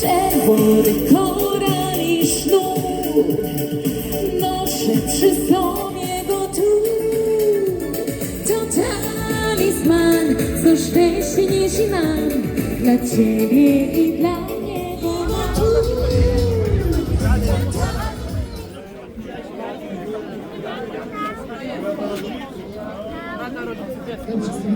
Czerwony koral i sznur Noszę przy sobie go tu. To talizman, co szczęście niesie nam Dla ciebie i dla niego Dziękuję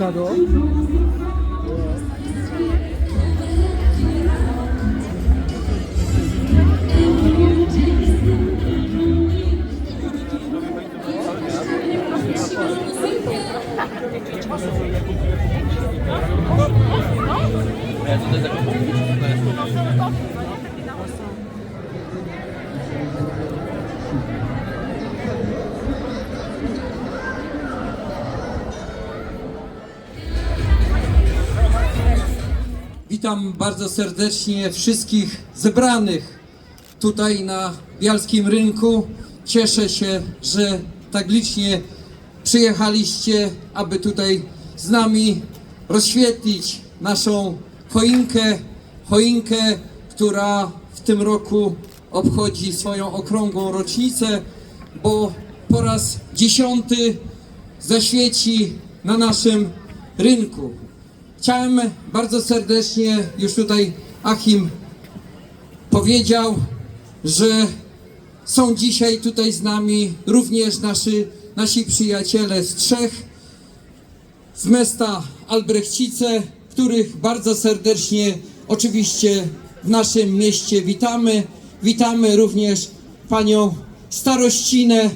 Jeszcze Witam bardzo serdecznie wszystkich zebranych tutaj na Bialskim Rynku. Cieszę się, że tak licznie przyjechaliście, aby tutaj z nami rozświetlić naszą choinkę. Choinkę, która w tym roku obchodzi swoją okrągłą rocznicę, bo po raz dziesiąty zaświeci na naszym rynku. Chciałem bardzo serdecznie, już tutaj Achim powiedział, że są dzisiaj tutaj z nami również nasi, nasi przyjaciele z Trzech, z miasta Albrechcice, których bardzo serdecznie oczywiście w naszym mieście witamy. Witamy również panią starościnę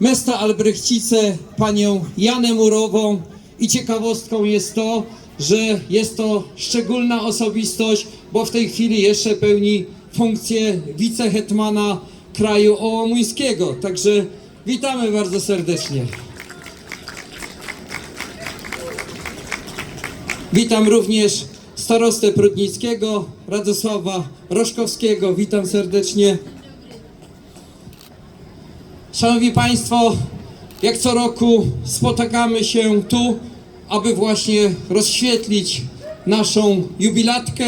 miasta Albrechcice, panią Janę Murową i ciekawostką jest to, że jest to szczególna osobistość, bo w tej chwili jeszcze pełni funkcję wicehetmana kraju ołomuńskiego. Także witamy bardzo serdecznie. Witam również starostę Prudnickiego, Radosława Roszkowskiego. Witam serdecznie. Szanowni Państwo, jak co roku spotykamy się tu, aby właśnie rozświetlić naszą jubilatkę,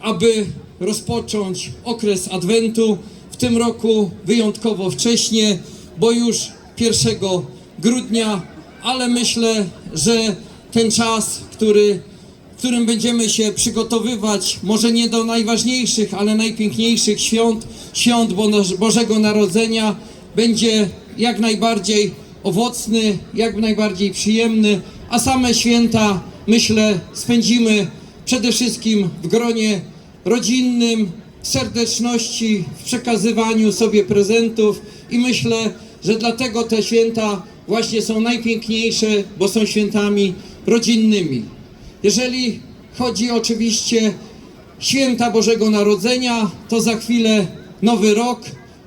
aby rozpocząć okres Adwentu. W tym roku wyjątkowo wcześnie, bo już 1 grudnia, ale myślę, że ten czas, który, w którym będziemy się przygotowywać, może nie do najważniejszych, ale najpiękniejszych świąt, świąt Bożego Narodzenia, będzie jak najbardziej owocny, jak najbardziej przyjemny, a same święta, myślę, spędzimy przede wszystkim w gronie rodzinnym, w serdeczności, w przekazywaniu sobie prezentów i myślę, że dlatego te święta właśnie są najpiękniejsze, bo są świętami rodzinnymi. Jeżeli chodzi oczywiście święta Bożego Narodzenia, to za chwilę nowy rok,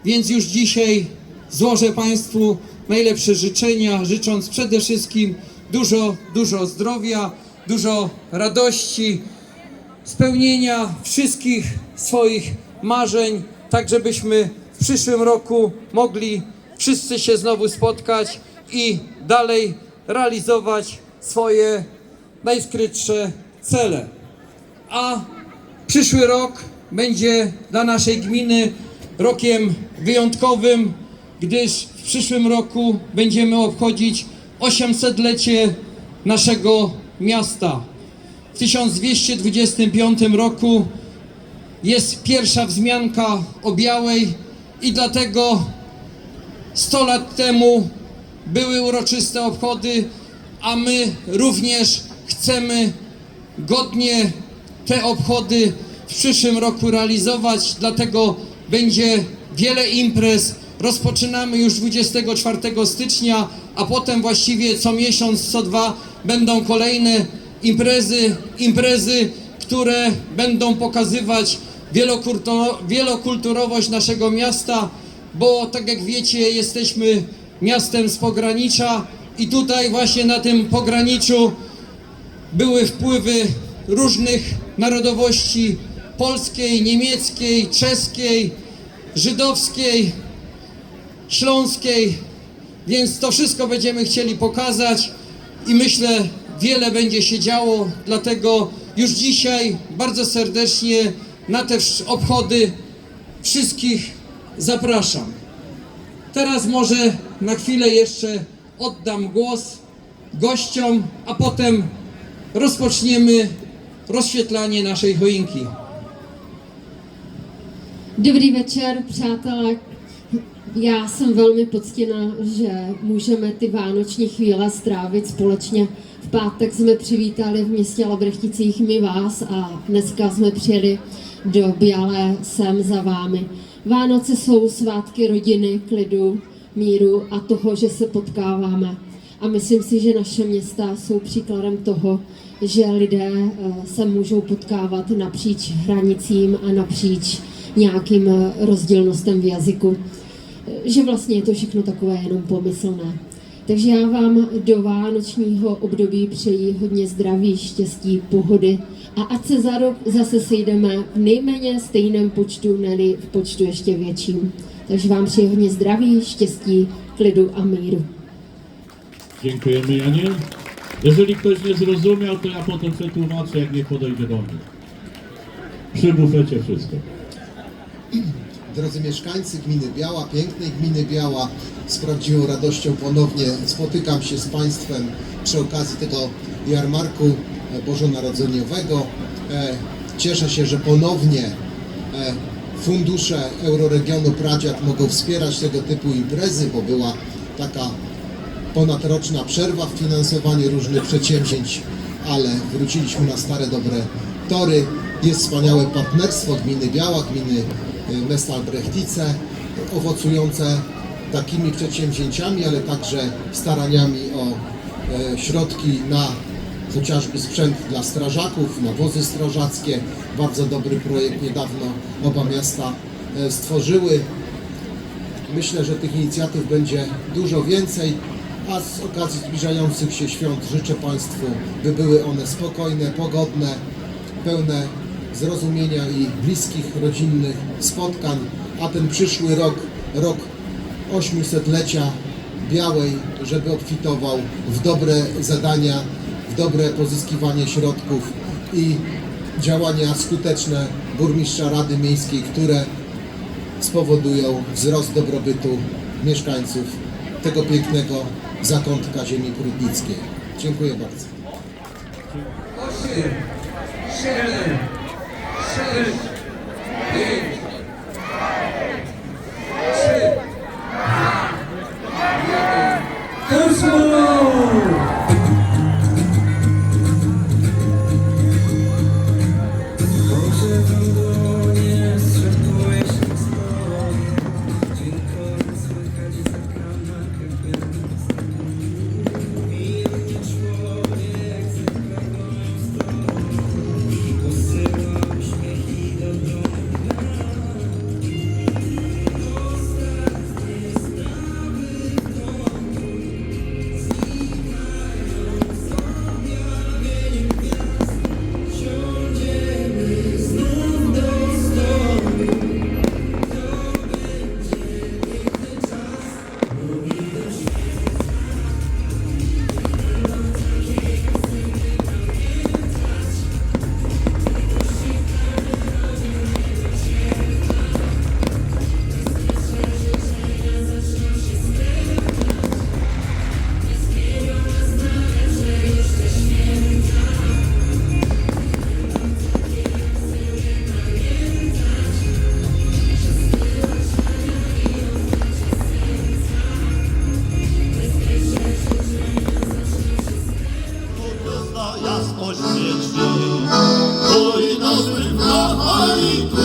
więc już dzisiaj złożę Państwu najlepsze życzenia, życząc przede wszystkim dużo, dużo zdrowia, dużo radości, spełnienia wszystkich swoich marzeń, tak żebyśmy w przyszłym roku mogli wszyscy się znowu spotkać i dalej realizować swoje najskrytsze cele. a przyszły rok będzie dla naszej gminy rokiem wyjątkowym, gdyż w przyszłym roku będziemy obchodzić 800-lecie naszego miasta. W 1225 roku jest pierwsza wzmianka o Białej i dlatego 100 lat temu były uroczyste obchody, a my również chcemy godnie te obchody w przyszłym roku realizować, dlatego będzie wiele imprez. Rozpoczynamy już 24 stycznia, a potem właściwie co miesiąc, co dwa będą kolejne imprezy, imprezy, które będą pokazywać wielokulturowość naszego miasta, bo tak jak wiecie, jesteśmy miastem z pogranicza i tutaj właśnie na tym pograniczu były wpływy różnych narodowości polskiej, niemieckiej, czeskiej, żydowskiej, śląskiej, więc to wszystko będziemy chcieli pokazać i myślę, wiele będzie się działo, dlatego już dzisiaj bardzo serdecznie na te obchody wszystkich zapraszam. Teraz może na chwilę jeszcze oddam głos gościom, a potem rozpoczniemy rozświetlanie naszej choinki. Dobrý večer, přátelé. Já jsem velmi poctěna, že můžeme ty vánoční chvíle strávit společně. V pátek jsme přivítali v městě Labrechticích my vás a dneska jsme přijeli do Bialé sem za vámi. Vánoce jsou svátky rodiny, klidu, míru a toho, že se potkáváme. A myslím si, že naše města jsou příkladem toho, že lidé eh, se můžou potkávat napříč hranicím a napříč nějakým eh, rozdílnostem v jazyku. Že vlastně je to všechno takové jenom pomyslné. Takže já vám do vánočního období přeji hodně zdraví, štěstí, pohody a ať se za rok zase sejdeme v nejméně stejném počtu, neli v počtu ještě větším. Takže vám přeji hodně zdraví, štěstí, klidu a míru. Dziękujemy Janie. Jeżeli ktoś nie zrozumiał, to ja potem przetłumaczę, jak nie podejdzie do mnie. Przy bufecie wszystko. Drodzy mieszkańcy gminy Biała, pięknej gminy Biała, z prawdziwą radością ponownie spotykam się z Państwem przy okazji tego jarmarku bożonarodzeniowego. E, Cieszę się, że ponownie e, fundusze Euroregionu Pradziak mogą wspierać tego typu imprezy, bo była taka ponadroczna przerwa w finansowaniu różnych przedsięwzięć, ale wróciliśmy na stare dobre tory. Jest wspaniałe partnerstwo gminy Biała, gminy y, Mesta Albrechtice, owocujące takimi przedsięwzięciami, ale także staraniami o e, środki na chociażby sprzęt dla strażaków, na wozy strażackie. Bardzo dobry projekt niedawno oba miasta e, stworzyły. Myślę, że tych inicjatyw będzie dużo więcej, a z okazji zbliżających się świąt życzę Państwu, by były one spokojne, pogodne, pełne zrozumienia i bliskich, rodzinnych spotkań, a ten przyszły rok, rok 800-lecia Białej, żeby obfitował w dobre zadania, w dobre pozyskiwanie środków i działania skuteczne burmistrza Rady Miejskiej, które spowodują wzrost dobrobytu mieszkańców tego pięknego zakątka ziemi prudnickiej. Dziękuję bardzo. 8, 7, Six, eight, Hare